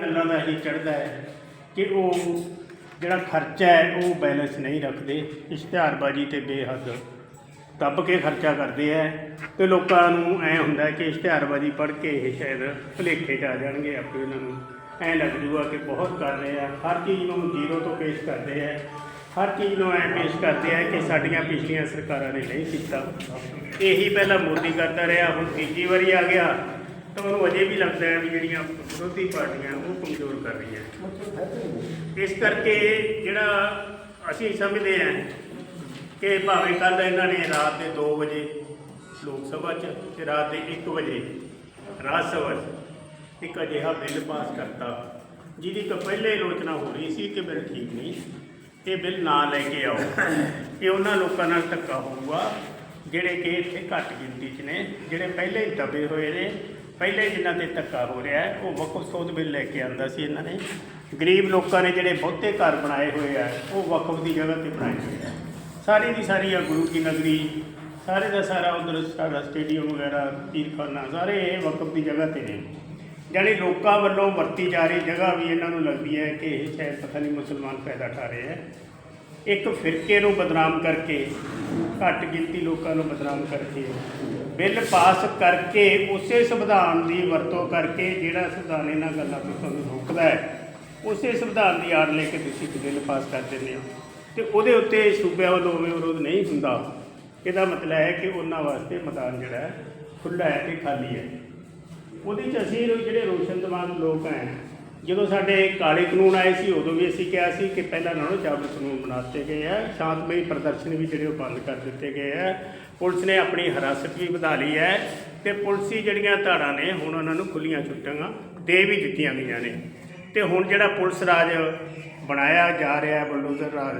ਗੱਲਾਂ ਦਾ ਹੀ ਚੜਦਾ ਹੈ ਕਿ ਉਹ ਜਿਹੜਾ ਖਰਚਾ ਹੈ, ਉਹ ਬੈਲੈਂਸ ਨਹੀਂ ਰੱਖਦੇ, ਇਸ਼ਤਿਹਾਰਬਾਜ਼ੀ ਤੇ ਬੇਹੱਦ ਦੱਬ ਕੇ ਖਰਚਾ ਕਰਦੇ ਹੈ ਤੇ ਲੋਕਾਂ ਨੂੰ ਐ ਹੁੰਦਾ ਕਿ ਇਸ਼ਤਿਹਾਰਬਾਜ਼ੀ ਪੜ੍ਹ ਕੇ ਇਹ ਸ਼ਾਇਦ ਭੁਲੇਖੇ 'ਚ ਆ ਜਾਣਗੇ, ਆਪੇ ਉਹਨਾਂ ਨੂੰ ਐ ਲੱਗ ਜੂਗਾ ਕਿ ਬਹੁਤ ਕਰ ਰਹੇ ਆ। ਹਰ ਚੀਜ਼ ਨੂੰ ਜ਼ੀਰੋ ਤੋਂ ਪੇਸ਼ ਕਰਦੇ ਆ ਹਰ ਚੀਜ਼ ਨੂੰ ਐ ਪੇਸ਼ ਕਰਦੇ ਆ ਕਿ ਸਾਡੀਆਂ ਪਿਛਲੀਆਂ ਸਰਕਾਰਾਂ ਨੇ ਨਹੀਂ ਕੀਤਾ। ਇਹੀ ਪਹਿਲਾਂ ਮੋਦੀ ਕਰਦਾ ਰਿਹਾ, ਹੁਣ ਤੀਜੀ ਵਾਰੀ ਆ ਗਿਆ। ਤਾਂ ਉਹਨੂੰ ਅਜੇ ਵੀ ਲੱਗਦਾ ਹੈ ਵੀ ਜਿਹੜੀਆਂ ਵਿਰੋਧੀ ਪਾਰਟੀਆਂ ਉਹ ਕਮਜ਼ੋਰ ਕਰ ਰਹੀਆਂ ਇਸ ਕਰਕੇ ਜਿਹੜਾ ਅਸੀਂ ਸਮਝਦੇ ਹਾਂ ਕਿ ਭਾਵੇਂ ਕੱਲ ਇਹਨਾਂ ਨੇ ਰਾਤ ਦੇ 2 ਵਜੇ ਲੋਕ ਸਭਾ 'ਚ ਤੇ ਰਾਤ ਦੇ 1 ਵਜੇ ਰਾਜ ਸਭਾ 'ਚ ਇੱਕ ਅਜਿਹਾ ਬਿੱਲ ਪਾਸ ਕਰਤਾ, ਜਿਹਦੀ ਤਾਂ ਪਹਿਲੇ ਆਲੋਚਨਾ ਹੋ ਰਹੀ ਸੀ ਕਿ ਬਿੱਲ ਠੀਕ ਨਹੀਂ, ਇਹ ਬਿੱਲ ਨਾ ਲੈ ਕੇ ਆਓ, ਇਹ ਉਹਨਾਂ ਲੋਕਾਂ ਨਾਲ ਧੱਕਾ ਹੋਊਗਾ, ਜਿਹੜੇ ਕਿ ਇੱਥੇ ਘੱਟ ਗਿਣਤੀ 'ਚ ਨੇ, ਜਿਹੜੇ ਪਹਿਲੇ ਹੀ ਦਬੇ ਹੋਏ ਨੇ ਪਹਿਲੇ ਜਿਨ੍ਹਾਂ ਤੇ ਧੱਕਾ ਹੋ ਰਿਹਾ ਹੈ। ਉਹ ਵਕਫ ਸੋਧ ਬਿੱਲ ਲੈ ਕੇ ਆਂਦਾ ਸੀ ਇਹਨਾਂ ਨੇ। ਗਰੀਬ ਲੋਕਾਂ ਨੇ ਜਿਹੜੇ ਬਹੁਤੇ ਘਰ ਬਣਾਏ ਹੋਏ ਆ, ਉਹ ਵਕਫ ਦੀ ਜਗ੍ਹਾ ਤੇ ਬਣਾਏ ਹੋਏ ਆ। ਸਾਰੀ ਦੀ ਸਾਰੀ ਆ ਗੁਰੂ ਕੀ ਨਗਰੀ, ਸਾਰੇ ਦਾ ਸਾਰਾ ਉਧਰ ਸਾਡਾ ਸਟੇਡੀਅਮ ਵਗੈਰਾ, ਤੀਰਖਾਨਾ, ਸਾਰੇ ਇਹ ਵਕਫ ਦੀ ਜਗ੍ਹਾ ਤੇ ਨੇ। ਜਾਣੀ ਲੋਕਾਂ ਵੱਲੋਂ ਵਰਤੀ ਜਾ ਰਹੀ ਜਗ੍ਹਾ ਵੀ ਇਹਨਾਂ ਨੂੰ ਲੱਗਦੀ ਹੈ ਕਿ ਇਹ ਸ਼ਾਇਦ ਪਤਾ ਨਹੀਂ ਮੁਸਲਮਾਨ ਫਾਇਦਾ ਉਠਾ ਰਹੇ ਹੈ ਇੱਕ ਫਿਰਕੇ ਨੂੰ ਬਦਨਾਮ ਕਰਕੇ, ਘੱਟ ਗਿਣਤੀ ਲੋਕਾਂ ਨੂੰ ਬਦਨਾਮ ਕਰਕੇ ਬਿੱਲ ਪਾਸ ਕਰਕੇ ਉਸੇ ਸੰਵਿਧਾਨ ਦੀ ਵਰਤੋਂ ਕਰਕੇ ਜਿਹੜਾ ਸੰਵਿਧਾਨ ਇਹਨਾਂ ਗੱਲਾਂ ਤੋਂ ਤੁਹਾਨੂੰ ਰੋਕਦਾ ਹੈ, ਉਸੇ ਸੰਵਿਧਾਨ ਦੀ ਆੜ ਲੈ ਕੇ ਤੁਸੀਂ ਇੱਕ ਬਿੱਲ ਪਾਸ ਕਰ ਦਿੰਦੇ ਹੋ। ਤੇ ਉਹਦੇ ਉੱਤੇ ਸੂਬਿਆਂ ਵੱਲੋਂ ਉਵੇਂ ਵਿਰੋਧ ਨਹੀਂ ਹੁੰਦਾ। ਇਹਦਾ ਮਤਲਬ ਹੈ ਕਿ ਉਹਨਾਂ ਵਾਸਤੇ ਮੈਦਾਨ ਜਿਹੜਾ ਹੈ, ਖੁੱਲ੍ਹਾ ਹੈ ਤੇ ਖਾਲੀ ਹੈ। ਉਹਦੇ 'ਚ ਅਸੀਂ ਜਿਹੜੇ ਰੋਸ਼ਨ ਦਿਮਾਗ ਲੋਕ ਹੈ। ਜਦੋਂ ਸਾਡੇ ਕਾਲੇ ਕਾਨੂੰਨ ਆਏ ਸੀ, ਉਦੋਂ ਵੀ ਅਸੀਂ ਕਿਹਾ ਸੀ ਕਿ ਪਹਿਲਾਂ ਨਾਲੋਂ ਚਾਬਲ ਕਾਨੂੰਨ ਬਣਾ ਦਿੱਤੇ ਗਏ ਆ। ਸ਼ਾਂਤਮਈ ਪ੍ਰਦਰਸ਼ਨ ਵੀ ਜਿਹੜੇ ਉਹ ਬੰਦ ਕਰ ਦਿੱਤੇ ਗਏ ਆ। ਪੁਲਿਸ ਨੇ ਆਪਣੀ ਹਰਾਸਤ ਵੀ ਵਧਾ ਲਈ ਹੈ ਤੇ ਪੁਲਿਸੀ ਜਿਹੜੀਆਂ ਧਾਰਾਂ ਨੇ ਹੁਣ ਉਹਨਾਂ ਨੂੰ ਖੁੱਲੀਆਂ ਛੁੱਟੀਆਂ ਦੇ ਵੀ ਦਿੱਤੀਆਂ ਗਈਆਂ ਨੇ। ਤੇ ਹੁਣ ਜਿਹੜਾ ਪੁਲਿਸ ਰਾਜ ਬਣਾਇਆ ਜਾ ਰਿਹਾ ਹੈ ਬਲਡੋਜ਼ਰ ਰਾਜ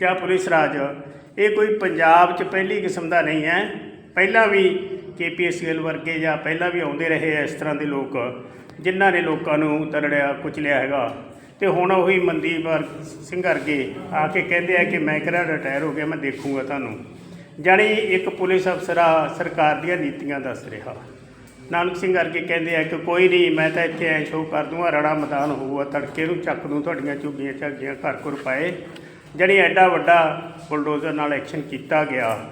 ਜਾਂ ਪੁਲਿਸ ਰਾਜ, ਇਹ ਕੋਈ ਪੰਜਾਬ 'ਚ ਪਹਿਲੀ ਕਿਸਮ ਦਾ ਨਹੀਂ ਹੈ। ਪਹਿਲਾਂ ਵੀ ਕੇਪੀਐਸਐਲ ਵਰਗੇ ਜਾਂ ਪਹਿਲਾਂ ਵੀ ਆਉਂਦੇ ਰਹੇ ਇਸ ਤਰ੍ਹਾਂ ਦੇ ਲੋਕ, ਜਿਨ੍ਹਾਂ ਨੇ ਲੋਕਾਂ ਨੂੰ ਤਰੜਿਆ ਕੁਚਲਿਆ ਹੈਗਾ। ਤੇ ਹੁਣ ਉਹੀ ਮਨਦੀਪ ਵਰ- ਸਿੰਘ ਵਰਗੇ ਆ ਕੇ ਕਹਿੰਦੇ ਆ ਕਿ ਮੈਂ ਕਿਹੜਾ ਰਿਟਾਇਰ ਹੋ ਗਿਆ, ਮੈਂ ਦੇਖੂੰਗਾ ਤੁਹਾਨੂੰ। ਜਾਣੀ ਇੱਕ ਪੁਲਿਸ ਅਫਸਰ ਆ, ਸਰਕਾਰ ਦੀਆਂ ਨੀਤੀਆਂ ਦੱਸ ਰਿਹਾ। ਨਾਨਕ ਸਿੰਘ ਵਰਗੇ ਕਹਿੰਦੇ ਆ ਕਿ ਕੋਈ ਨਹੀਂ, ਮੈਂ ਤਾਂ ਇੱਥੇ ਐ ਸ਼ੋਅ ਕਰ ਦੂੰਗਾ, ਰੜਾ ਮੈਦਾਨ ਹੋਊਗਾ, ਤੜਕੇ ਨੂੰ ਚੱਕ ਦੂੰ ਤੁਹਾਡੀਆਂ ਝੁੱਗੀਆਂ ਝਾਗੀਆਂ ਘਰ ਘਰ ਪਾਏ। ਜਿਹੜੀ ਐਡਾ ਵੱਡਾ ਬੁਲਡੋਜ਼ਰ ਨਾਲ ਐਕਸ਼ਨ ਕੀਤਾ ਗਿਆ।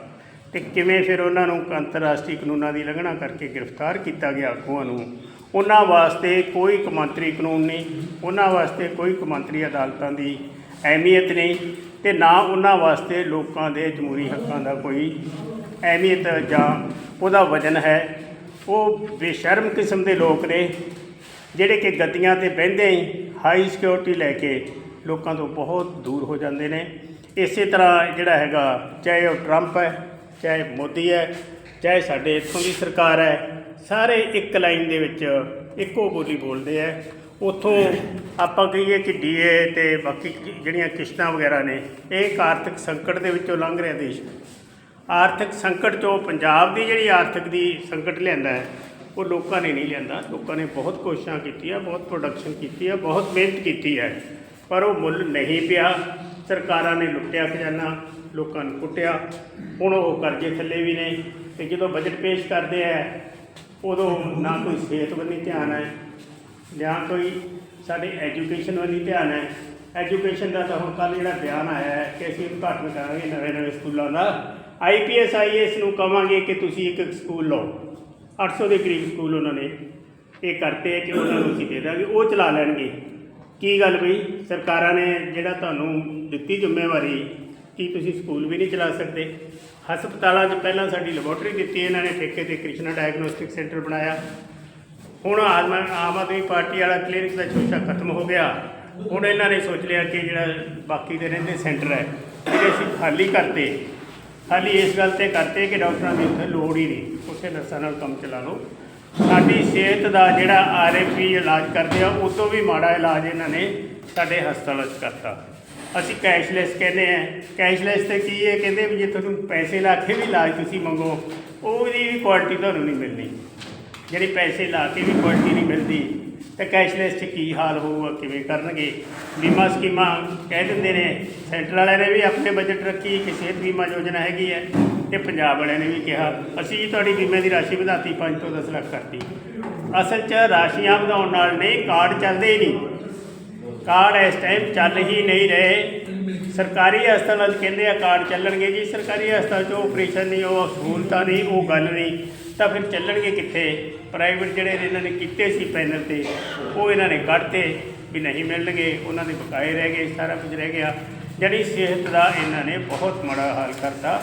ਤੇ ਕਿਵੇਂ ਫਿਰ ਉਹਨਾਂ ਨੂੰ ਅੰਤਰਰਾਸ਼ਟਰੀ ਕਾਨੂੰਨਾਂ ਦੀ ਉਲੰਘਣਾ ਕਰਕੇ ਗ੍ਰਿਫਤਾਰ ਕੀਤਾ ਗਿਆ ਆਗੂਆਂ ਨੂੰ? ਉਹਨਾਂ ਵਾਸਤੇ ਕੋਈ ਕੌਮਾਂਤਰੀ ਕਾਨੂੰਨ ਨਹੀਂ, ਉਹਨਾਂ ਵਾਸਤੇ ਕੋਈ ਕੌਮਾਂਤਰੀ ਅਦਾਲਤਾਂ ਦੀ ਅਹਿਮੀਅਤ ਨਹੀਂ। ਤੇ ਨਾ ਉਹਨਾਂ ਵਾਸਤੇ ਲੋਕਾਂ ਦੇ ਜਮਹੂਰੀ ਹੱਕਾਂ ਦਾ ਕੋਈ ਅਹਿਮੀਅਤ ਜਾਂ ਉਹਦਾ ਵਜਨ ਹੈ। ਉਹ ਬੇਸ਼ਰਮ ਕਿਸਮ ਦੇ ਲੋਕ ਨੇ, ਜਿਹੜੇ ਕਿ ਗੱਦੀਆਂ ਤੇ ਬਹਿੰਦੇ ਹੀ ਹਾਈ ਸਿਕਿਉਰਿਟੀ ਲੈ ਕੇ ਲੋਕਾਂ ਤੋਂ ਬਹੁਤ ਦੂਰ ਹੋ ਜਾਂਦੇ ਨੇ। ਇਸੇ ਤਰ੍ਹਾਂ ਜਿਹੜਾ ਹੈਗਾ, ਚਾਹੇ ਉਹ ਟਰੰਪ ਹੈ, ਚਾਹੇ ਮੋਦੀ ਹੈ, ਚਾਹੇ ਸਾਡੇ ਇੱਥੋਂ ਦੀ ਸਰਕਾਰ ਹੈ, ਸਾਰੇ ਇੱਕ ਲਾਈਨ ਦੇ ਵਿੱਚ ਇੱਕੋ ਬੋਲੀ ਬੋਲਦੇ ਆ ਉਥੋਂ ਆਪਾਂ ਕਹੀਏ ਕਿ ਡੀਏ ਤੇ ਬਾਕੀ ਜਿਹੜੀਆਂ ਕਿਸ਼ਤਾਂ ਵਗੈਰਾ ਨੇ, ਇਹ ਇੱਕ ਆਰਥਿਕ ਸੰਕਟ ਦੇ ਵਿੱਚੋਂ ਲੰਘ ਰਿਹਾ ਦੇਸ਼। ਆਰਥਿਕ ਸੰਕਟ ਚੋਂ ਪੰਜਾਬ ਦੀ ਜਿਹੜੀ ਆਰਥਿਕ ਦੀ ਸੰਕਟ ਲਿਆਂਦਾ ਹੈ, ਉਹ ਲੋਕਾਂ ਨੇ ਨਹੀਂ ਲਿਆਂਦਾ। ਲੋਕਾਂ ਨੇ ਬਹੁਤ ਕੋਸ਼ਿਸ਼ਾਂ ਕੀਤੀਆਂ, ਬਹੁਤ ਪ੍ਰੋਡਕਸ਼ਨ ਕੀਤੀ ਹੈ, ਬਹੁਤ ਮਿਹਨਤ ਕੀਤੀ ਹੈ, ਪਰ ਉਹ ਮੁੱਲ ਨਹੀਂ ਪਿਆ। ਸਰਕਾਰਾਂ ਨੇ ਲੁੱਟਿਆ ਖਜ਼ਾਨਾ, ਲੋਕਾਂ ਨੂੰ ਕੁੱਟਿਆ। ਹੁਣ ਉਹ ਕਰਜ਼ੇ ਥੱਲੇ ਵੀ ਨੇ ਤੇ ਜਦੋਂ ਬਜਟ ਪੇਸ਼ ਕਰਦੇ ਆ, ਉਦੋਂ ਨਾ ਕੋਈ ਸਿਹਤ ਵੱਲ ਧਿਆਨ ਹੈ ਜਾਂ ਕੋਈ ਸਾਡੇ ਐਜੂਕੇਸ਼ਨ ਵੱਲ ਧਿਆਨ ਹੈ। ਐਜੂਕੇਸ਼ਨ ਦਾ ਤਾਂ ਹੁਣ ਕੱਲ ਜਿਹੜਾ ਬਿਆਨ ਆਇਆ ਹੈ ਕਿ ਅਸੀਂ ਉਦਘਾਟਨ ਕਰਾਂਗੇ ਨਵੇਂ ਨਵੇਂ ਸਕੂਲਾਂ ਦਾ। ਆਈਪੀਐਸ ਆਈਏਐਸ ਨੂੰ ਕਵਾਂਗੇ ਕਿ ਤੁਸੀਂ ਇੱਕ ਇੱਕ ਸਕੂਲ ਲਓ। 800 ਦੇ ਕਰੀਬ ਸਕੂਲ ਉਹਨਾਂ ਨੇ ਇਹ ਕਰਤੇ ਕਿ ਉਹਨਾਂ ਨੂੰ ਅਸੀਂ ਦੇ ਦਾਂਗੇ। ਉਹ ਚਲਾ ਲੈਣਗੇ। ਕੀ ਗੱਲ ਬਈ? ਸਰਕਾਰਾਂ ਨੇ ਜਿਹੜਾ ਤੁਹਾਨੂੰ ਦਿੱਤੀ ਜ਼ਿੰਮੇਵਾਰੀ ਕੀ ਤੁਸੀਂ ਸਕੂਲ ਵੀ ਨਹੀਂ ਚਲਾ ਸਕਦੇ। ਹਸਪਤਾਲਾਂ 'ਚ ਪਹਿਲਾਂ ਸਾਡੀ ਲੈਬੋਰਟਰੀ ਦਿੱਤੀ ਇਹਨਾਂ ਨੇ ਠੇਕੇ ਤੇ ਕ੍ਰਿਸ਼ਨਾ ਡਾਇਗਨੋਸਟਿਕ ਸੈਂਟਰ ਬਣਾਇਆ। ਹੁਣ ਆਮ ਆਮ ਆਦਮੀ ਪਾਰਟੀ ਵਾਲਾ ਕਲੀਨਿਕ ਦਾ ਸ਼ੋਸ਼ਾ ਖਤਮ ਹੋ ਗਿਆ। ਹੁਣ ਇਹਨਾਂ ਨੇ ਸੋਚ ਲਿਆ ਕਿ ਜਿਹੜਾ ਬਾਕੀ ਦੇ ਰਹਿੰਦੇ ਸੈਂਟਰ ਹੈ ਜਿਹੜੇ ਅਸੀਂ ਖਾਲੀ ਕਰਤੇ। ਖਾਲੀ ਇਸ ਗੱਲ ਤੇ ਕਰਤੇ ਕਿ ਡਾਕਟਰਾਂ ਦੀ ਉੱਥੇ ਲੋੜ ਹੀ ਨਹੀਂ। ਉੱਥੇ ਨਰਸਾਂ ਨਾਲ ਕੰਮ ਚਲਾ ਲਓ। ਸਾਡੀ ਸਿਹਤ ਦਾ ਜਿਹੜਾ ਆਰਐਫਪੀ ਇਲਾਜ ਕਰਦੇ ਆ, ਉਹ ਤੋਂ ਵੀ ਮਾੜਾ ਇਲਾਜ ਇਹਨਾਂ ਨੇ ਸਾਡੇ ਹਸਪਤਾਲਾਂ 'ਚ ਕਰਤਾ। ਅਸੀਂ ਕੈਸ਼ਲੈਸ ਕਹਿੰਦੇ ਆ। ਕੈਸ਼ਲੈਸ ਤੇ ਕੀ ਹੈ ਕਹਿੰਦੇ ਵੀ ਜੇ ਤੁਹਾਨੂੰ ਪੈਸੇ ਲਾ ਕੇ ਵੀ ਇਲਾਜ ਤੁਸੀਂ ਮੰਗੋ ਉਹਦੀ ਵੀ ਕੁਆਲਿਟੀ ਤੁਹਾਨੂੰ ਨਹੀਂ ਮਿਲਣੀ। ਜਿਹੜੀ ਪੈਸੇ ਲਾ ਕੇ ਵੀ ਕੁਆਲਿਟੀ ਨਹੀਂ ਮਿਲਦੀ, ਤੇ ਕੈਸ਼ਲੈਸ 'ਚ ਕੀ ਹਾਲ ਹੋਊਗਾ, ਕਿਵੇਂ ਕਰਨਗੇ? ਬੀਮਾ ਸਕੀਮਾਂ ਕਹਿ ਦਿੰਦੇ ਨੇ, ਸੈਂਟਰ ਵਾਲਿਆਂ ਨੇ ਵੀ ਆਪਣੇ ਬਜਟ ਰੱਖੀ, ਕਿ ਸਿਹਤ ਬੀਮਾ ਯੋਜਨਾ ਹੈਗੀ ਹੈ, ਤੇ ਪੰਜਾਬ ਵਾਲਿਆਂ ਨੇ ਵੀ ਕਿਹਾ, ਅਸੀਂ ਤੁਹਾਡੀ ਬੀਮੇ ਦੀ ਰਾਸ਼ੀ ਵਧਾਤੀ 5 ਤੋਂ 10 ਲੱਖ ਕਰਤੀ। ਅਸਲ 'ਚ ਰਾਸ਼ੀਆਂ ਵਧਾਉਣ ਨਾਲ ਨਹੀਂ, ਕਾਰਡ ਚੱਲਦੇ ਹੀ ਨਹੀਂ। ਕਾਰਡ ਇਸ ਟਾਈਮ ਚੱਲ ਹੀ ਨਹੀਂ ਰਹੇ। ਸਰਕਾਰੀ ਹਸਪਤਾਲ 'ਚ ਕਹਿੰਦੇ ਆ, ਕਾਰਡ ਚੱਲਣਗੇ ਜੀ। ਸਰਕਾਰੀ ਹਸਪਤਾਲ 'ਚ ਆਪਰੇਸ਼ਨ ਨਹੀਂ, ਉਹ ਸਹੂਲਤਾਂ ਨਹੀਂ, ਉਹ ਗੱਲ ਨਹੀਂ। ਤਾਂ ਫਿਰ ਚੱਲਣਗੇ ਕਿੱਥੇ? ਪ੍ਰਾਈਵੇਟ ਜਿਹੜੇ ਇਹਨਾਂ ਨੇ ਕੀਤੇ ਸੀ ਪੈਨਲ ਤੇ, ਉਹ ਇਹਨਾਂ ਨੇ ਕੱਢਤੇ ਵੀ ਨਹੀਂ ਮਿਲਣਗੇ। ਉਹਨਾਂ ਦੇ ਬਕਾਏ ਰਹਿ ਗਏ, ਸਾਰਾ ਕੁਝ ਰਹਿ ਗਿਆ। ਜਿਹੜੀ ਸਿਹਤ ਦਾ ਇਹਨਾਂ ਨੇ ਬਹੁਤ ਮਾੜਾ ਹਾਲ ਕਰਤਾ।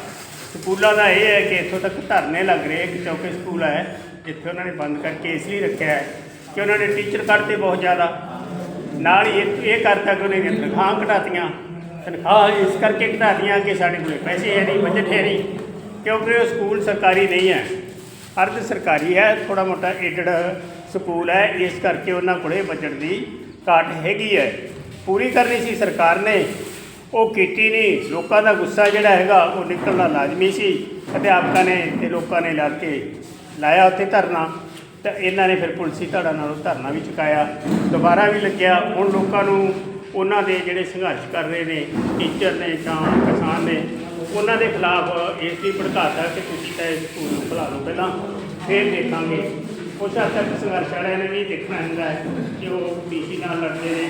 ਸਕੂਲਾਂ ਦਾ ਇਹ ਹੈ ਕਿ ਇੱਥੋਂ ਤੱਕ ਧਰਨੇ ਲੱਗ ਰਹੇ ਕਿ ਚੌਕੇ ਸਕੂਲ ਹੈ, ਜਿੱਥੇ ਉਹਨਾਂ ਨੇ ਬੰਦ ਕਰਕੇ ਇਸ ਲਈ ਰੱਖਿਆ ਹੈ ਕਿ ਉਹਨਾਂ ਨੇ ਟੀਚਰ ਕੱਢਤੇ ਬਹੁਤ ਜ਼ਿਆਦਾ। ਨਾਲ ਹੀ ਇਹ ਕਰਤਾ ਕਿ ਉਹਨੇ ਤਨਖਾਹਾਂ ਘਟਾਤੀਆਂ। ਤਨਖਾਹ ਇਸ ਕਰਕੇ ਘਟਾਤੀਆਂ ਕਿ ਸਾਡੇ ਕੋਲ ਪੈਸੇ ਹੈ ਨਹੀਂ ਬਜਟ ਹੈ ਨਹੀਂ, ਕਿਉਂਕਿ ਉਹ ਸਕੂਲ ਸਰਕਾਰੀ ਨਹੀਂ ਹੈ। ਅਰਧ ਸਰਕਾਰੀ ਹੈ ਥੋੜਾ ਮੋਟਾ ਏਡਡ ਸਕੂਲ ਹੈ, ਇਸ ਕਰਕੇ ਉਹਨਾਂ ਕੋਲੇ ਬਜਟ ਦੀ ਘਾਟ ਹੈਗੀ ਹੈ। ਪੂਰੀ ਕਰਨੀ ਸੀ ਸਰਕਾਰ ਨੇ, ਉਹ ਕੀਤੀ ਨਹੀਂ ਲੋਕਾਂ ਦਾ ਗੁੱਸਾ ਜਿਹੜਾ ਹੈਗਾ, ਉਹ ਨਿਕਲਣਾ ਲਾਜ਼ਮੀ ਸੀ। ਅਧਿਆਪਕਾਂ ਨੇ ਤੇ ਲੋਕਾਂ ਨੇ ਲੜ ਕੇ ਲਾਇਆ ਉੱਥੇ ਧਰਨਾ। ਤਾਂ ਇਹਨਾਂ ਨੇ ਫਿਰ ਪੁਲਿਸੀ ਧੜਾ ਨਾਲ ਧਰਨਾ ਵੀ ਚੁਕਾਇਆ। ਦੁਬਾਰਾ ਵੀ ਲੱਗਿਆ। ਹੁਣ ਲੋਕਾਂ ਨੂੰ ਉਹਨਾਂ ਦੇ ਜਿਹੜੇ ਸੰਘਰਸ਼ ਕਰ ਰਹੇ ਨੇ ਟੀਚਰ ਨੇ ਜਾਂ ਕਿਸਾਨ ਨੇ, ਉਹਨਾਂ ਦੇ ਖਿਲਾਫ ਇਸ ਦੀ ਭੜਕਾਤਾ ਕਿ ਤੁਸੀਂ ਤਾਂ ਇਸ ਸਕੂਲ ਨੂੰ ਭੁਲਾ ਲਓ ਪਹਿਲਾਂ, ਫਿਰ ਦੇਖਾਂਗੇ। ਉਸ ਹੱਦ ਤੱਕ ਸੰਘਰਸ਼ ਵਾਲਿਆਂ ਨੇ ਵੀ ਦੇਖਣਾ ਹੁੰਦਾ ਹੈ ਕਿ ਉਹ ਡੀਸੀ ਨਾਲ ਲੜਦੇ ਨੇ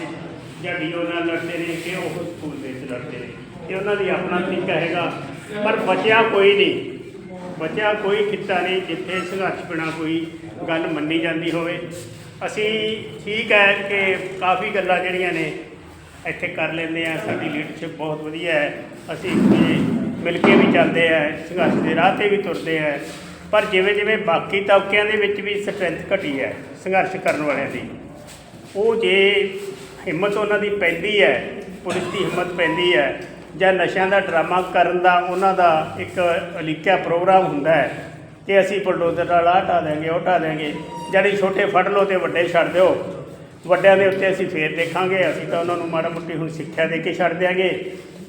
ਜਾਂ ਡੀਓ ਨਾਲ ਲੜਦੇ ਨੇ ਕਿ ਉਹ ਸਕੂਲ ਦੇ ਵਿੱਚ ਲੜਦੇ ਨੇ। ਇਹ ਉਹਨਾਂ ਦੀ ਆਪਣਾ ਤਰੀਕਾ ਹੈਗਾ। ਪਰ ਬਚਿਆ ਕੋਈ ਨਹੀਂ। ਬਚਿਆ ਕੋਈ ਕਿੱਤਾ ਨਹੀਂ ਜਿੱਥੇ ਸੰਘਰਸ਼ ਬਿਨਾ ਕੋਈ ਗੱਲ ਮੰਨੀ ਜਾਂਦੀ ਹੋਵੇ। ਅਸੀਂ ਠੀਕ ਹੈ ਕਿ ਕਾਫੀ ਗੱਲਾਂ ਜਿਹੜੀਆਂ ਨੇ ਇੱਥੇ ਕਰ ਲੈਂਦੇ ਆ, ਸਾਡੀ ਲੀਡਰਸ਼ਿਪ ਬਹੁਤ ਵਧੀਆ ਹੈ। ਅਸੀਂ ਮਿਲ ਕੇ ਵੀ ਚੱਲਦੇ ਆ, ਸੰਘਰਸ਼ ਦੇ ਰਾਹ ਤੇ ਵੀ ਤੁਰਦੇ ਆ। ਪਰ ਜਿਵੇਂ ਜਿਵੇਂ ਬਾਕੀ ਤਬਕਿਆਂ ਦੇ ਵਿੱਚ ਵੀ ਸਟਰੈਂਥ ਘਟੀ ਹੈ, ਸੰਘਰਸ਼ ਕਰਨ ਵਾਲਿਆਂ ਦੀ, ਉਹ ਜੇ ਹਿੰਮਤ ਉਹਨਾਂ ਦੀ ਪੈਂਦੀ ਹੈ, ਪੁਲਿਸ ਦੀ ਹਿੰਮਤ ਪੈਂਦੀ ਹੈ, ਜਾਂ ਨਸ਼ਿਆਂ ਦਾ ਡਰਾਮਾ ਕਰਨ ਦਾ ਉਹਨਾਂ ਦਾ ਇੱਕ ਅਲੀਕਿਆ ਪ੍ਰੋਗਰਾਮ ਹੁੰਦਾ ਹੈ ਕਿ ਅਸੀਂ ਬਲਡੋਜ਼ਰ ਨਾਲ ਆਹ ਹਟਾ ਦੇਂਗੇ ਉਹ ਹਟਾ ਦੇਂਗੇ ਜਿਹੜੀ ਛੋਟੇ ਫੜ ਲਓ ਤੇ ਵੱਡੇ ਛੱਡ ਦਿਓ। ਵੱਡਿਆਂ ਦੇ ਉੱਤੇ ਅਸੀਂ ਫੇਰ ਦੇਖਾਂਗੇ, ਅਸੀਂ ਤਾਂ ਉਹਨਾਂ ਨੂੰ ਮਾੜਾ ਮੋਟੀ ਹੁਣ ਸਿੱਖਿਆ ਦੇ ਕੇ ਛੱਡ ਦਿਆਂਗੇ।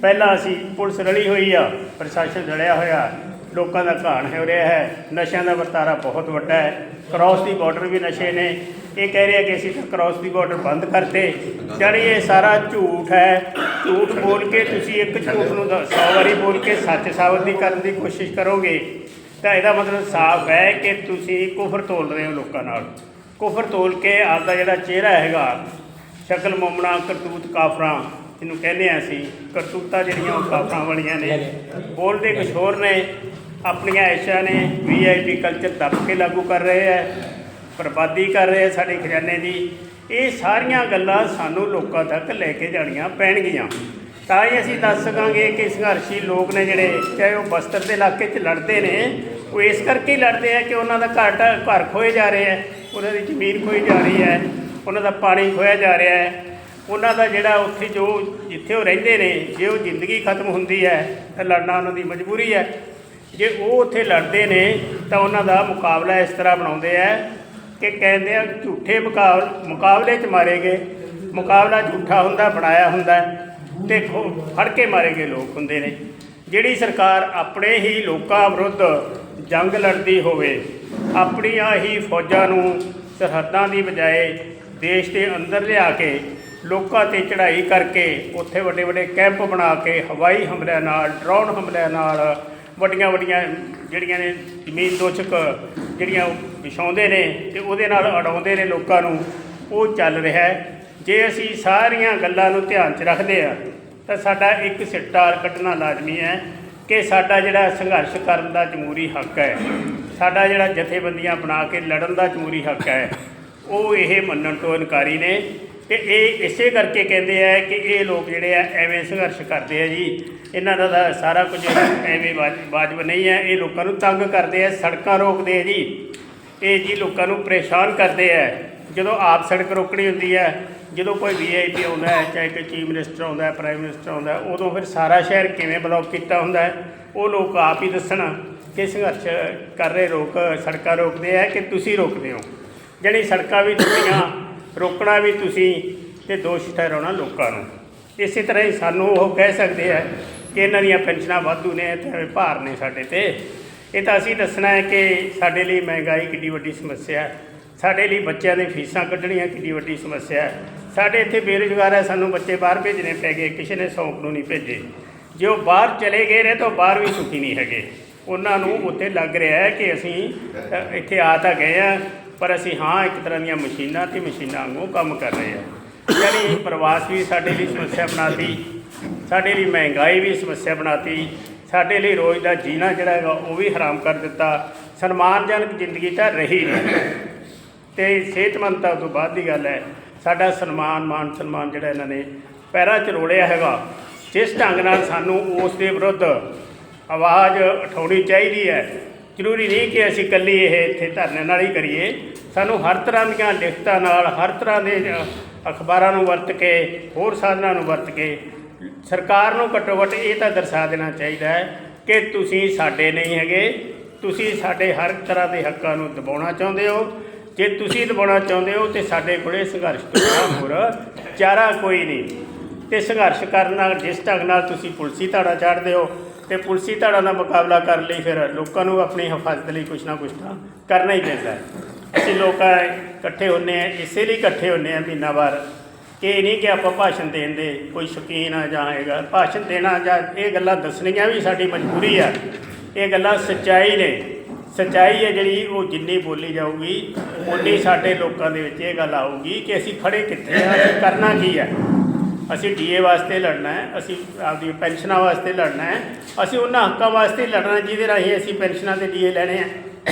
ਪਹਿਲਾਂ ਅਸੀਂ ਪੁਲਿਸ ਰਲੀ ਹੋਈ ਆ, ਪ੍ਰਸ਼ਾਸਨ ਰਲਿਆ ਹੋਇਆ, ਲੋਕਾਂ ਦਾ ਘਾਣ ਹੋ ਰਿਹਾ ਹੈ, ਨਸ਼ਿਆਂ ਦਾ ਵਰਤਾਰਾ ਬਹੁਤ ਵੱਡਾ ਹੈ ਕ੍ਰਾਸ ਦੀ ਬਾਰਡਰ ਵੀ ਨਸ਼ੇ ਨੇ। ਇਹ ਕਹਿ ਰਿਹਾ ਕਿ ਅਸੀਂ ਤਾਂ ਕ੍ਰਾਸ ਦੀ ਬਾਰਡਰ ਬੰਦ ਕਰਤੇ। ਜਿਹੜੀ ਇਹ ਸਾਰਾ ਝੂਠ ਹੈ। ਝੂਠ ਬੋਲ ਕੇ ਤੁਸੀਂ ਇੱਕ ਝੂਠ ਨੂੰ 100 ਵਾਰੀ ਬੋਲ ਕੇ ਸੱਚ ਸਾਬਤ ਦੀ ਕਰਨ ਦੀ ਕੋਸ਼ਿਸ਼ ਕਰੋਗੇ, ਤਾਂ ਇਹਦਾ ਮਤਲਬ ਸਾਫ਼ ਹੈ ਕਿ ਤੁਸੀਂ ਕੁਫਰ ਤੋਲ ਰਹੇ ਹੋ ਲੋਕਾਂ ਨਾਲ। ਕੁਫਰ ਤੋਲ ਕੇ ਆਪਦਾ ਜਿਹੜਾ ਚਿਹਰਾ ਹੈਗਾ, ਸ਼ਕਲ ਮੋਮਣਾ ਕਰਤੂਤ ਕਾਫਰਾਂ, ਜਿਹਨੂੰ ਕਹਿੰਦੇ ਆ ਅਸੀਂ, ਕਰਤੂਤਾਂ ਜਿਹੜੀਆਂ ਉਹ ਕਾਫਰਾਂ ਵਾਲੀਆਂ ਨੇ, ਬੋਲਦੇ ਕੁਛ ਹੋਰ ਨੇ, ਆਪਣੀਆਂ ਐਸ਼ਾ ਨੇ ਵੀਆਈਪੀ ਕਲਚਰ ਦੱਬ ਕੇ ਲਾਗੂ ਕਰ ਰਹੇ ਹੈ ਬਰਬਾਦੀ ਕਰ ਰਹੇ ਹੈ ਸਾਡੇ ਖਜ਼ਾਨੇ ਦੀ, ਇਹ ਸਾਰੀਆਂ ਗੱਲਾਂ ਸਾਨੂੰ ਲੋਕਾਂ ਤੱਕ ਲੈ ਕੇ ਜਾਣੀਆਂ ਪੈਣਗੀਆਂ। ਤਾਂ ਹੀ ਅਸੀਂ ਦੱਸ ਸਕਾਂਗੇ ਕਿ ਸੰਘਰਸ਼ੀ ਲੋਕ ਨੇ ਜਿਹੜੇ, ਚਾਹੇ ਉਹ ਬਸਤਰ ਦੇ ਇਲਾਕੇ 'ਚ ਲੜਦੇ ਨੇ, ਉਹ ਇਸ ਕਰਕੇ ਲੜਦੇ ਆ ਕਿ ਉਹਨਾਂ ਦਾ ਘਰ ਘਰ ਖੋਏ ਜਾ ਰਹੇ ਹੈ ਉਹਨਾਂ ਦੀ ਜ਼ਮੀਨ ਖੋਈ ਜਾ ਰਹੀ ਹੈ, ਉਹਨਾਂ ਦਾ ਪਾਣੀ ਖੋਇਆ ਜਾ ਰਿਹਾ ਹੈ। ਉਹਨਾਂ ਦਾ ਜਿਹੜਾ ਉੱਥੇ ਜੋ ਜਿੱਥੇ ਉਹ ਰਹਿੰਦੇ ਨੇ, ਜੇ ਉਹ ਜ਼ਿੰਦਗੀ ਖਤਮ ਹੁੰਦੀ ਹੈ, ਤਾਂ ਲੜਨਾ ਉਹਨਾਂ ਦੀ ਮਜਬੂਰੀ ਹੈ। ਜੇ ਉਹ ਉੱਥੇ ਲੜਦੇ ਨੇ, ਤਾਂ ਉਹਨਾਂ ਦਾ ਮੁਕਾਬਲਾ ਇਸ ਤਰ੍ਹਾਂ ਬਣਾਉਂਦੇ ਆ ਕਿ ਕਹਿੰਦੇ ਆ ਝੂਠੇ ਮੁਕਾਬਲ, ਮੁਕਾਬਲੇ 'ਚ ਮਾਰੇ ਗਏ। ਮੁਕਾਬਲਾ ਝੂਠਾ ਹੁੰਦਾ, ਬਣਾਇਆ ਹੁੰਦਾ ਹੈ ਤੇ ਖੋ- ਫੜ ਕੇ ਮਾਰੇ ਗਏ ਲੋਕ ਹੁੰਦੇ ਨੇ। ਜਿਹੜੀ ਸਰਕਾਰ ਆਪਣੇ ਹੀ ਲੋਕਾਂ ਵਿਰੁੱਧ ਜੰਗ ਲੜਦੀ ਹੋਵੇ ਆਪਣੀਆਂ ਹੀ ਫੌਜਾਂ ਨੂੰ ਸਰਹੱਦਾਂ ਦੀ ਬਜਾਏ ਦੇਸ਼ ਦੇ ਅੰਦਰ ਲਿਆ ਕੇ ਲੋਕਾਂ ਤੇ ਚੜ੍ਹਾਈ ਕਰਕੇ ਉੱਥੇ ਵੱਡੇ ਵੱਡੇ ਕੈਂਪ ਬਣਾ ਕੇ ਹਵਾਈ ਹਮਲਿਆਂ ਨਾਲ, ਡਰੋਨ ਹਮਲਿਆਂ ਨਾਲ ਵੱਡੀਆਂ ਵੱਡੀਆਂ ਜਿਹੜੀਆਂ ਨੇ ਜ਼ਮੀਨ ਦੋਚਕ ਜਿਹੜੀਆਂ ਵਿਛਾਉਂਦੇ ਨੇ ਤੇ ਉਹਦੇ ਨਾਲ ਅੜਾਉਂਦੇ ਨੇ ਲੋਕਾਂ ਨੂੰ, ਉਹ ਚੱਲ ਰਿਹਾ ਹੈ। ਜੇ ਅਸੀਂ ਸਾਰੀਆਂ ਗੱਲਾਂ ਨੂੰ ਧਿਆਨ 'ਚ ਰੱਖਦੇ ਆ ਤਾਂ ਸਾਡਾ ਇੱਕ ਸਿੱਟਾ ਕੱਢਣਾ ਲਾਜ਼ਮੀ ਹੈ ਕਿ ਸਾਡਾ ਜਿਹੜਾ ਸੰਘਰਸ਼ ਕਰਨ ਦਾ ਜਮਹੂਰੀ ਹੱਕ ਹੈ। ਸਾਡਾ ਜਿਹੜਾ ਜਥੇਬੰਦੀਆਂ ਬਣਾ ਕੇ ਲੜਨ ਦਾ ਜਮਹੂਰੀ ਹੱਕ ਹੈ, ਉਹ ਇਹ ਮੰਨਣ ਤੋਂ ਇਨਕਾਰੀ ਨੇ ਤੇ ਇਹ ਇਸੇ ਕਰਕੇ ਕਹਿੰਦੇ ਆ ਕਿ ਇਹ ਲੋਕ ਜਿਹੜੇ ਆ ਐਵੇਂ ਸੰਘਰਸ਼ ਕਰਦੇ ਆ ਜੀ। ਇਹਨਾਂ ਦਾ ਤਾਂ ਸਾਰਾ ਕੁਝ ਐਵੇਂ ਵਾਜ- ਵਾਜਬ ਨਹੀਂ ਹੈ। ਇਹ ਲੋਕਾਂ ਨੂੰ ਤੰਗ ਕਰਦੇ ਆ, ਸੜਕਾਂ ਰੋਕਦੇ ਆ ਜੀ। ਇਹ ਜੀ ਲੋਕਾਂ ਨੂੰ ਪਰੇਸ਼ਾਨ ਕਰਦੇ ਆ। ਜਦੋਂ ਆਪ ਸੜਕ ਰੋਕਣੀ ਹੁੰਦੀ ਹੈ ਜਦੋਂ ਕੋਈ ਵੀਆਈਪੀ ਆਉਂਦਾ ਹੈ ਚਾਹੇ ਕੋਈ ਚੀਫ ਮਿਨਿਸਟਰ ਆਉਂਦਾ ਹੈ ਪ੍ਰਾਈਮ ਮਿਨਿਸਟਰ ਆਉਂਦਾ, ਉਦੋਂ ਫਿਰ ਸਾਰਾ ਸ਼ਹਿਰ ਕਿਵੇਂ ਬਲੌਕ ਕੀਤਾ ਹੁੰਦਾ ਹੈ ਉਹ ਲੋਕ ਆਪ ਹੀ ਦੱਸਣ। ਕਿ ਸੰਘਰਸ਼ ਕਰ ਰਹੇ ਲੋਕ, ਸੜਕਾਂ ਰੋਕਦੇ ਆ ਕਿ ਤੁਸੀਂ ਰੋਕਦੇ ਹੋ? ਜਿਹੜੀ ਸੜਕਾਂ ਵੀ ਤੁਸੀਂ ਰੋਕਣਾ ਵੀ ਤੁਸੀਂ ਤੇ ਦੋਸ਼ ਠਹਿਰਾਉਣਾ ਲੋਕਾਂ ਨੂੰ। ਇਸੇ ਤਰ੍ਹਾਂ ਹੀ ਸਾਨੂੰ ਉਹ ਕਹਿ ਸਕਦੇ ਆ ਕਿ ਇਹਨਾਂ ਦੀਆਂ ਪੈਨਸ਼ਨਾਂ ਵਾਧੂ ਨੇ ਤੇ ਭਾਰ ਨੇ ਸਾਡੇ ਤੇ। ਇਹ ਤਾਂ ਅਸੀਂ ਦੱਸਣਾ ਹੈ ਕਿ ਸਾਡੇ ਲਈ ਮਹਿੰਗਾਈ ਕਿੰਨੀ ਵੱਡੀ ਸਮੱਸਿਆ ਹੈ। ਸਾਡੇ ਲਈ ਬੱਚਿਆਂ ਦੇ ਫੀਸਾਂ ਕੱਢਣੀਆਂ ਕਿੰਨੀ ਵੱਡੀ ਸਮੱਸਿਆ ਹੈ। ਸਾਡੇ ਇੱਥੇ ਬੇਰੁਜ਼ਗਾਰ ਹੈ, ਸਾਨੂੰ ਬੱਚੇ ਬਾਹਰ ਭੇਜਣੇ ਪੈ ਗਏ, ਕਿਸੇ ਨੇ ਸੌਂਕ ਨੂੰ ਨਹੀਂ ਭੇਜੇ। ਜੇ ਉਹ ਬਾਹਰ ਚਲੇ ਗਏ ਨੇ ਤਾਂ ਉਹ ਬਾਹਰ ਵੀ ਸੁਖੀ ਨਹੀਂ ਹੈਗੇ। ਉਹਨਾਂ ਨੂੰ ਉੱਥੇ ਲੱਗ ਰਿਹਾ ਹੈ ਕਿ ਅਸੀਂ ਇੱਥੇ ਆ ਤਾਂ ਗਏ ਆ ਪਰ ਅਸੀਂ ਹਾਂ ਇੱਕ ਤਰ੍ਹਾਂ ਦੀਆਂ ਮਸ਼ੀਨਾਂ ਤੇ ਮਸ਼ੀਨਾਂ ਵਾਂਗੂ ਕੰਮ ਕਰ ਰਹੇ ਹਾਂ। ਯਾਨੀ ਪ੍ਰਵਾਸ ਵੀ ਸਾਡੇ ਲਈ ਸਮੱਸਿਆ ਬਣਾਤੀ, ਸਾਡੇ ਲਈ ਮਹਿੰਗਾਈ ਵੀ ਸਮੱਸਿਆ ਬਣਾਤੀ, ਸਾਡੇ ਲਈ ਰੋਜ਼ ਦਾ ਜੀਣਾ ਜਿਹੜਾ ਹੈਗਾ ਉਹ ਵੀ ਹਰਾਮ ਕਰ ਦਿੱਤਾ। ਸਨਮਾਨਜਨਕ ਜ਼ਿੰਦਗੀ ਤਾਂ ਰਹੀ ਨਹੀਂ। ਤੇ ਸਿਹਤਮੰਦਤਾ ਤੋਂ ਬਾਅਦ ਦੀ ਗੱਲ ਹੈ, ਸਾਡਾ ਸਨਮਾਨ, ਮਾਨ ਸਨਮਾਨ ਜਿਹੜਾ ਇਹਨਾਂ ਨੇ ਪੈਰਾਂ 'ਚ ਰੋਲਿਆ ਹੈਗਾ, ਜਿਸ ਢੰਗ ਨਾਲ ਸਾਨੂੰ ਉਸ ਦੇ ਵਿਰੁੱਧ ਆਵਾਜ਼ ਉਠਾਉਣੀ ਚਾਹੀਦੀ ਹੈ। ਜ਼ਰੂਰੀ ਨਹੀਂ ਕਿ ਅਸੀਂ ਇਕੱਲੀ ਇਹ ਇੱਥੇ ਧਰਨੇ ਨਾਲ ਹੀ ਕਰੀਏ। ਸਾਨੂੰ ਹਰ ਤਰ੍ਹਾਂ ਦੀਆਂ ਲਿਖਤਾਂ ਨਾਲ, ਹਰ ਤਰ੍ਹਾਂ ਦੇ ਅਖਬਾਰਾਂ ਨੂੰ ਵਰਤ ਕੇ, ਹੋਰ ਸਾਧਨਾਂ ਨੂੰ ਵਰਤ ਕੇ, ਸਰਕਾਰ ਨੂੰ ਘੱਟੋ ਘੱਟ ਇਹ ਤਾਂ ਦਰਸਾ ਦੇਣਾ ਚਾਹੀਦਾ ਹੈ ਕਿ ਤੁਸੀਂ ਸਾਡੇ ਨਹੀਂ ਹੈਗੇ। ਤੁਸੀਂ ਸਾਡੇ ਹਰ ਤਰ੍ਹਾਂ ਦੇ ਹੱਕਾਂ ਨੂੰ ਦਬਾਉਣਾ ਚਾਹੁੰਦੇ ਹੋ। ਜੇ ਤੁਸੀਂ ਦਬਾਉਣਾ ਚਾਹੁੰਦੇ ਹੋ ਤੇ ਸਾਡੇ ਕੋਲੇ ਸੰਘਰਸ਼ ਤੋਂ ਹੋਰ ਚਾਰਾ ਕੋਈ ਨਹੀਂ। ਤੇ ਸੰਘਰਸ਼ ਕਰਨ ਨਾਲ, ਜਿਸ ਢੰਗ ਨਾਲ ਤੁਸੀਂ ਪੁਲਸੀ ਧਾੜਾ ਚਾੜਦੇ ਹੋ ਤੇ ਪੁਲਸੀ ਧਾੜਾ ਦਾ ਮੁਕਾਬਲਾ ਕਰਨ ਲਈ ਫਿਰ ਲੋਕਾਂ ਨੂੰ ਆਪਣੀ ਹਿਫਾਜ਼ਤ ਲਈ ਕੁਛ ਨਾ ਕੁਛ ਤਾਂ ਕਰਨਾ ਹੀ ਪੈਂਦਾ ਹੈ। ਅਸੀਂ ਲੋਕਾਂ ਇਕੱਠੇ ਹੁੰਨੇ ਆ ਇਸੇ ਲਈ ਇਕੱਠੇ ਹੁੰਨੇ ਆ ਮਹੀਨਾਵਾਰ ਕਿ ਇਹ ਨਹੀਂ ਕਿ ਆਪਾਂ ਭਾਸ਼ਣ ਦੇਣ ਦੇ ਕੋਈ ਸ਼ੌਕੀਨ ਆ ਜਾਂ ਹੈਗਾ। ਭਾਸ਼ਣ ਦੇਣਾ ਜਾਂ ਇਹ ਗੱਲਾਂ ਦੱਸਣੀਆਂ ਵੀ ਸਾਡੀ ਮਜਬੂਰੀ ਆ। ਇਹ ਗੱਲਾਂ ਸੱਚਾਈ ਨੇ। ਸੱਚਾਈ ਹੈ ਜਿਹੜੀ ਉਹ ਜਿੰਨੀ ਬੋਲੀ ਜਾਊਗੀ ਉਨੀ ਸਾਡੇ ਲੋਕਾਂ ਦੇ ਵਿੱਚ ਇਹ ਗੱਲ ਆਊਗੀ ਕਿ ਅਸੀਂ ਖੜੇ ਕਿੱਥੇ ਆ, ਅਸੀਂ ਕਰਨਾ ਕੀ ਹੈ ਅਸੀਂ ਡੀਏ ਵਾਸਤੇ ਲੜਨਾ ਹੈ, ਅਸੀਂ ਆਪਦੀ ਪੈਨਸ਼ਨਾਂ ਵਾਸਤੇ ਲੜਨਾ ਹੈ, ਅਸੀਂ ਉਹਨਾਂ ਹੱਕਾਂ ਵਾਸਤੇ ਲੜਨਾ ਜਿਹਦੇ ਰਾਹੀਂ ਅਸੀਂ ਪੈਨਸ਼ਨਾਂ ਤੇ ਡੀਏ ਲੈਣੇ ਆ